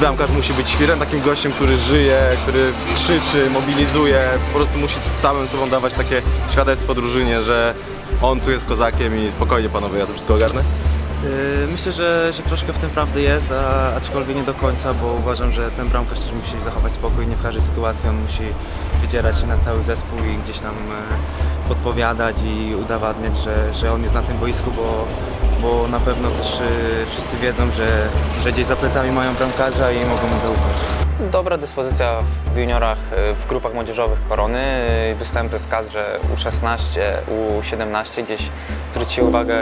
bramkarz musi być świrem, takim gościem, który żyje, który krzyczy, mobilizuje, po prostu musi samym sobą dawać takie świadectwo drużynie, że on tu jest kozakiem i spokojnie panowie, ja to wszystko ogarnę. Yy, Myślę, że, że troszkę w tym prawdy jest, a, aczkolwiek nie do końca, bo uważam, że ten bramkarz też musi zachować spokój, nie w każdej sytuacji on musi wydzierać się na cały zespół i gdzieś tam e, podpowiadać i udowadniać, że, że on jest na tym boisku, bo, bo na pewno też e, wszyscy wiedzą, że, że gdzieś za plecami mają bramkarza i mogą mu zaufać. Dobra dyspozycja w juniorach, y, w grupach młodzieżowych Korony, y, występy w kadrze U16, U17 gdzieś zwróciły uwagę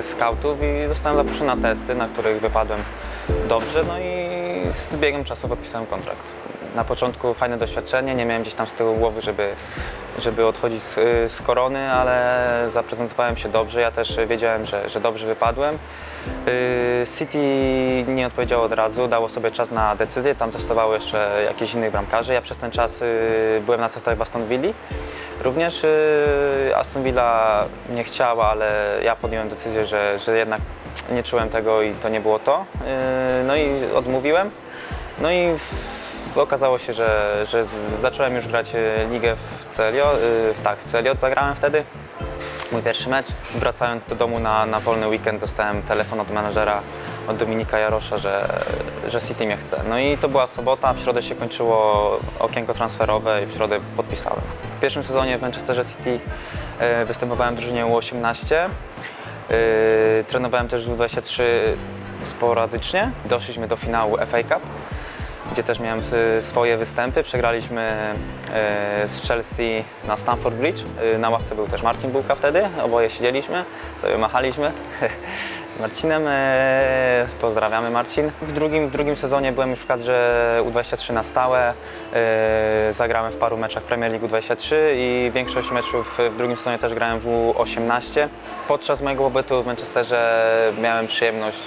skautów i zostałem zaproszony na testy, na których wypadłem dobrze, no i z biegiem czasu podpisałem kontrakt. Na początku fajne doświadczenie, nie miałem gdzieś tam z tyłu głowy, żeby, żeby odchodzić z, z Korony, ale zaprezentowałem się dobrze, ja też wiedziałem, że, że dobrze wypadłem. Y, City nie odpowiedziało od razu, dało sobie czas na decyzję, tam testowało jeszcze jakichś innych bramkarzy. Ja przez ten czas y, byłem na testach w Aston Villa. Również y, Aston Villa nie chciała, ale ja podjąłem decyzję, że, że jednak nie czułem tego i to nie było to. No i odmówiłem. No i okazało się, że, że zacząłem już grać y, ligę w Celio, tak, w Celio zagrałem wtedy mój pierwszy mecz. Wracając do domu na, na wolny weekend dostałem telefon od menadżera, od Dominika Jarosza, że, że City mnie chce. No i to była sobota, w środę się kończyło okienko transferowe i w środę podpisałem. W pierwszym sezonie w Manchesterze City e, występowałem w drużynie U18. E, trenowałem też w U23 sporadycznie. Doszliśmy do finału FA Cup gdzie też miałem swoje występy. Przegraliśmy y, z Chelsea na Stamford Bridge. Y, Na ławce był też Marcin Bułka wtedy, oboje siedzieliśmy, sobie machaliśmy. Marcinem, y, pozdrawiamy Marcin. W drugim, w drugim sezonie byłem już w kadrze U23 na stałe. Zagrałem w paru meczach Premier League U23 i większość meczów w drugim sezonie też grałem w U18. Podczas mojego pobytu w Manchesterze miałem przyjemność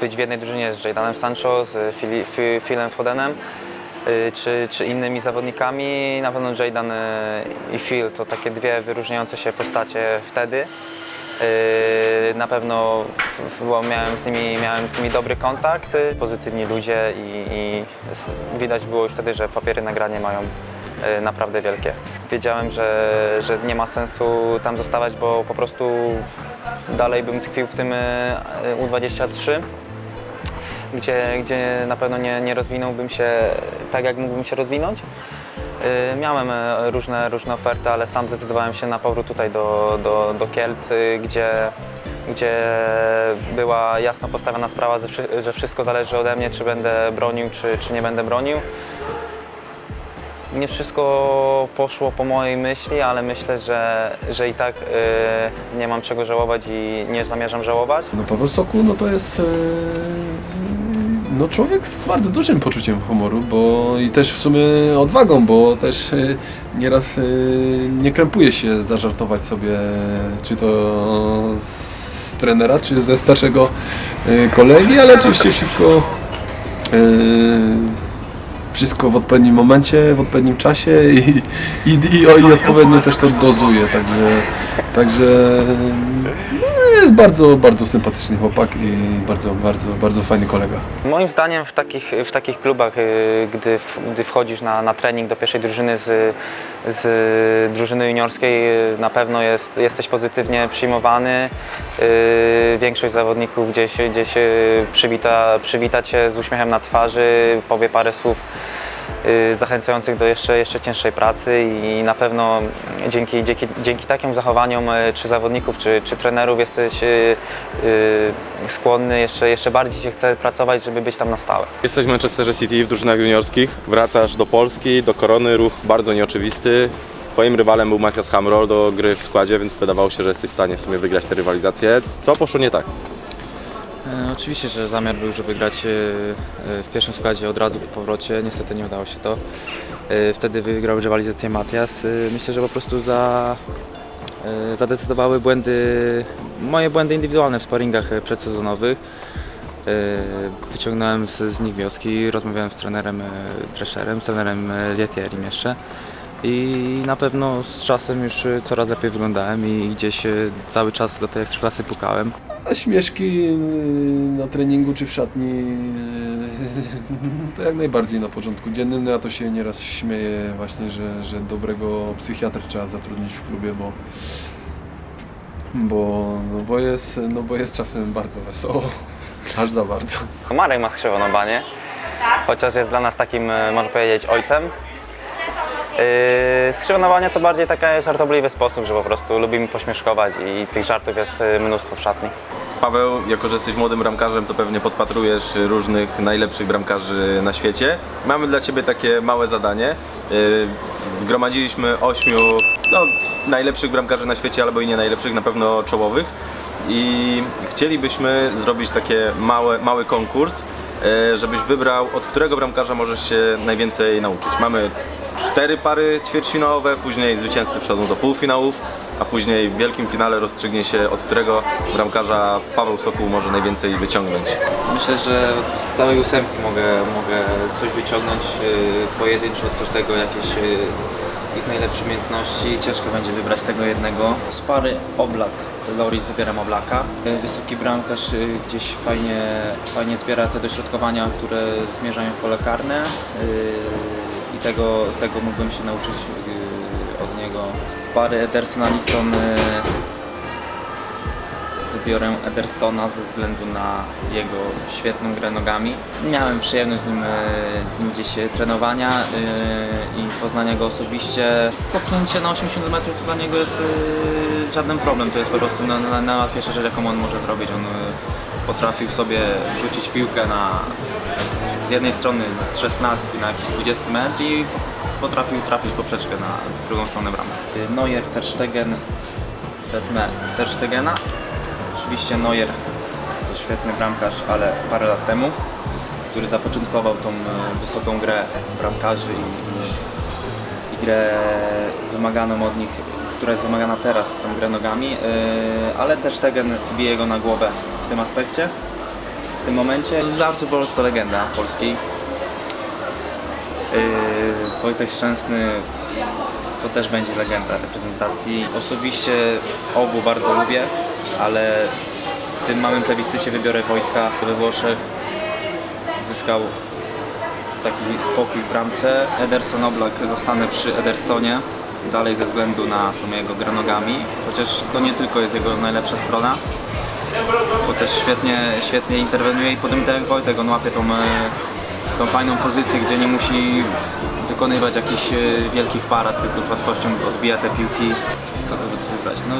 być w jednej drużynie z Jadanem Sancho, z Philem Fodenem y, czy, czy innymi zawodnikami. Na pewno Jadan y, i Phil to takie dwie wyróżniające się postacie wtedy. Y, Na pewno miałem, z nimi, miałem z nimi dobry kontakt, pozytywni ludzie i, i widać było już wtedy, że papiery nagranie mają naprawdę wielkie. Wiedziałem, że, że nie ma sensu tam zostawać, bo po prostu dalej bym tkwił w tym y, U23, gdzie, gdzie na pewno nie, nie rozwinąłbym się tak, jak mógłbym się rozwinąć. Y, Miałem y, różne, różne oferty, ale sam zdecydowałem się na powrót tutaj do, do, do Kielc, gdzie, gdzie była jasno postawiona sprawa, że wszystko zależy ode mnie, czy będę bronił, czy, czy nie będę bronił. Nie wszystko poszło po mojej myśli, ale myślę, że, że i tak y, nie mam czego żałować i nie zamierzam żałować. No Paweł Soku, no to jest e, no człowiek z bardzo dużym poczuciem humoru, bo i też w sumie odwagą, bo też e, nieraz e, nie krępuje się zażartować sobie, czy to z trenera, czy ze starszego e, kolegi, ale oczywiście wszystko e, wszystko w odpowiednim momencie, w odpowiednim czasie i, i, i, i odpowiednio też to dozuje, także, także no, jest bardzo, bardzo sympatyczny chłopak i bardzo, bardzo, bardzo fajny kolega. Moim zdaniem w takich, w takich klubach, y, gdy, gdy wchodzisz na, na trening do pierwszej drużyny z, z drużyny juniorskiej, y, na pewno jest, jesteś pozytywnie przyjmowany. Y, Większość zawodników gdzieś, gdzieś przywita, przywita Cię z uśmiechem na twarzy, powie parę słów zachęcających do jeszcze, jeszcze cięższej pracy i na pewno dzięki, dzięki, dzięki takim zachowaniom y, czy zawodników, czy, czy trenerów jesteś y, y, skłonny, jeszcze, jeszcze bardziej się chce pracować, żeby być tam na stałe. Jesteś w Manchesterze City w drużynach juniorskich, wracasz do Polski, do Korony, ruch bardzo nieoczywisty. Twoim rywalem był Matias Hamrol do gry w składzie, więc wydawało się, że jesteś w stanie w sumie wygrać tę rywalizację. Co poszło nie tak? E, Oczywiście, że zamiar był, żeby grać e, e, w pierwszym składzie od razu po powrocie. Niestety nie udało się to. Wtedy wygrał rywalizację Matias. Myślę, że po prostu za, zadecydowały błędy, moje błędy indywidualne w sparingach przedsezonowych. Wyciągnąłem z, z nich wnioski, rozmawiałem z trenerem Drescherem, z trenerem Lietierim jeszcze. I na pewno z czasem już e, coraz lepiej wyglądałem i gdzieś cały czas do tej ekstraklasy pukałem. A śmieszki y, na treningu czy w szatni to jak najbardziej na porządku dziennym. No Ja to się nieraz śmieję właśnie, że, że dobrego psychiatra trzeba zatrudnić w klubie, bo, bo, no bo, jest, no bo jest czasem bardzo wesoło. Aż za bardzo. Marek ma skrzywoną banię, chociaż jest dla nas takim, można powiedzieć, ojcem. Yy, Skrzywiona bania to bardziej taki żartobliwy sposób, że po prostu lubimy pośmieszkować i tych żartów jest e, mnóstwo w szatni. Paweł, jako że jesteś młodym bramkarzem, to pewnie podpatrujesz różnych najlepszych bramkarzy na świecie. Mamy dla Ciebie takie małe zadanie. Yy, Zgromadziliśmy ośmiu no, najlepszych bramkarzy na świecie, albo i nie najlepszych, na pewno czołowych. I chcielibyśmy zrobić małe, mały konkurs, yy, żebyś wybrał, od którego bramkarza możesz się najwięcej nauczyć. Mamy cztery pary ćwierćfinałowe, później zwycięzcy przechodzą do półfinałów, a później w wielkim finale rozstrzygnie się, od którego bramkarza Paweł Sokół może najwięcej wyciągnąć. Myślę, że od całej ósemki mogę, mogę coś wyciągnąć yy, pojedynczo od każdego jakieś yy, ich najlepsze umiejętności. Ciężko będzie wybrać tego jednego. Z pary Oblak, Loris wybieram Oblaka. Yy, Wysoki bramkarz yy, gdzieś fajnie, fajnie zbiera te dośrodkowania, które zmierzają w pole karne. Yy, tego, tego mógłbym się nauczyć yy, od niego. Pary Ederson Alisson yy, wybiorę Edersona ze względu na jego świetną grę nogami. Miałem przyjemność z nim, e, z nim gdzieś trenowania i poznania go osobiście. Kopnięcie na 80 metrów to dla niego jest żaden problem, to jest po prostu na- na- najłatwiejsza rzecz jaką on może zrobić. On potrafił sobie rzucić piłkę na z jednej strony z 16 na jakiś 20 metr i potrafił trafić poprzeczkę na drugą stronę bramki. Neuer, Ter Stegen, wezmę Ter Stegena. Oczywiście Neuer to świetny bramkarz, ale parę lat temu, który zapoczątkował tą e, wysoką grę bramkarzy i, i grę wymaganą od nich, która jest wymagana teraz, tą grę nogami, e, ale też Stegen bije go na głowę w tym aspekcie. W tym momencie Artur Boros to legenda polskiej. Yy, Wojtek Szczęsny to też będzie legenda reprezentacji. Osobiście obu bardzo lubię, ale w tym małym plebiscycie wybiorę Wojtka we Włoszech. Zyskał taki spokój w bramce. Ederson Oblak zostanę przy Edersonie. Dalej ze względu na tą jego grę nogami, chociaż to nie tylko jest jego najlepsza strona, bo też świetnie, świetnie interweniuje i potem jak Wojtek, on łapie tą, e, tą fajną pozycję, gdzie nie musi wykonywać jakichś e, wielkich parad, tylko z łatwością odbija te piłki. Kogo tu wybrać? No,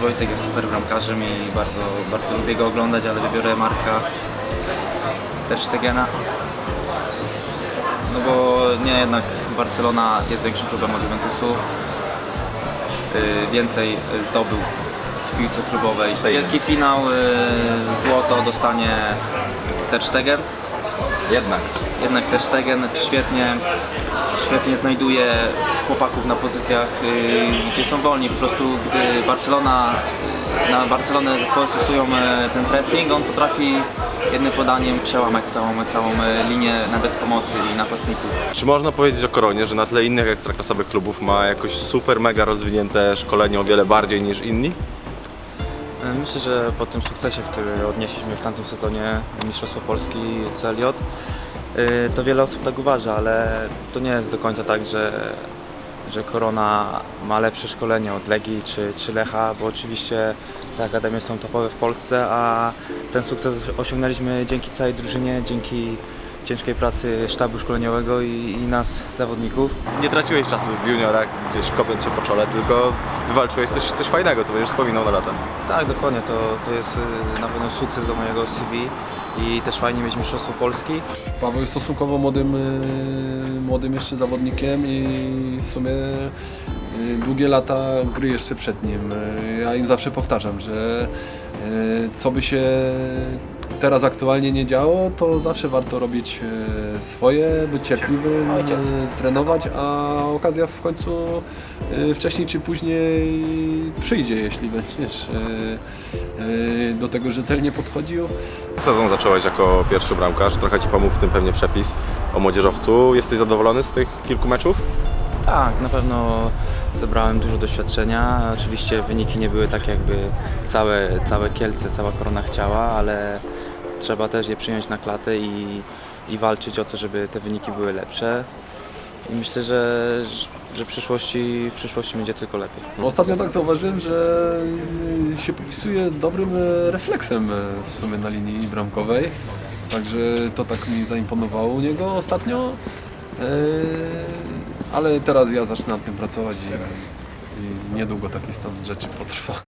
Wojtek jest super bramkarzem i bardzo, bardzo lubię go oglądać, ale wybiorę Marka Ter Stegena. No bo nie, jednak Barcelona jest większym klubem od Juventusu. Y, Więcej zdobył piłce klubowej. Wielki finał, y, złoto dostanie Ter Stegen. Jednak. Jednak Ter Stegen świetnie, świetnie znajduje chłopaków na pozycjach, y, gdzie są wolni. Po prostu gdy Barcelona, na Barcelonę zespoły stosują e, ten pressing, on potrafi jednym podaniem przełamać całą, całą linię nawet pomocy i napastników. Czy można powiedzieć o Koronie, że na tle innych ekstraklasowych klubów ma jakoś super mega rozwinięte szkolenie o wiele bardziej niż inni? E, Myślę, że po tym sukcesie, który odnieśliśmy w tamtym sezonie Mistrzostwo Polski CLJ, y, to wiele osób tak uważa, ale to nie jest do końca tak, że, że Korona ma lepsze szkolenie od Legii czy, czy Lecha, bo oczywiście te akademie są topowe w Polsce, a ten sukces osiągnęliśmy dzięki całej drużynie, dzięki ciężkiej pracy sztabu szkoleniowego i, i nas, zawodników. Nie traciłeś czasu w juniorach, gdzieś kopiąc się po czole, tylko wywalczyłeś coś, coś fajnego, co będziesz wspominał na lata. Tak, dokładnie, to, to jest y, na pewno sukces do mojego CV i też fajnie mieć Mistrzostwo Polski. Paweł jest stosunkowo młodym, y, młodym jeszcze zawodnikiem i w sumie y, długie lata gry jeszcze przed nim. Ja im zawsze powtarzam, że co by się teraz aktualnie nie działo, to zawsze warto robić y, swoje, być cierpliwym, y, trenować, a okazja w końcu y, wcześniej czy później przyjdzie, jeśli będziesz do tego rzetelnie podchodził. Sezon zacząłeś jako pierwszy bramkarz, trochę Ci pomógł w tym pewnie przepis o młodzieżowcu. Jesteś zadowolony z tych kilku meczów? Tak, na pewno zebrałem dużo doświadczenia. Oczywiście wyniki nie były tak jakby całe, całe Kielce, cała Korona chciała, ale trzeba też je przyjąć na klatę i, i walczyć o to, żeby te wyniki były lepsze. I myślę, że, że w, przyszłości, w przyszłości będzie tylko lepiej. Ostatnio tak zauważyłem, że y, się popisuje dobrym e, refleksem e, w sumie na linii bramkowej. Także to tak mi zaimponowało u niego ostatnio. Ale teraz ja zacznę nad tym pracować i, i niedługo taki stan rzeczy potrwa.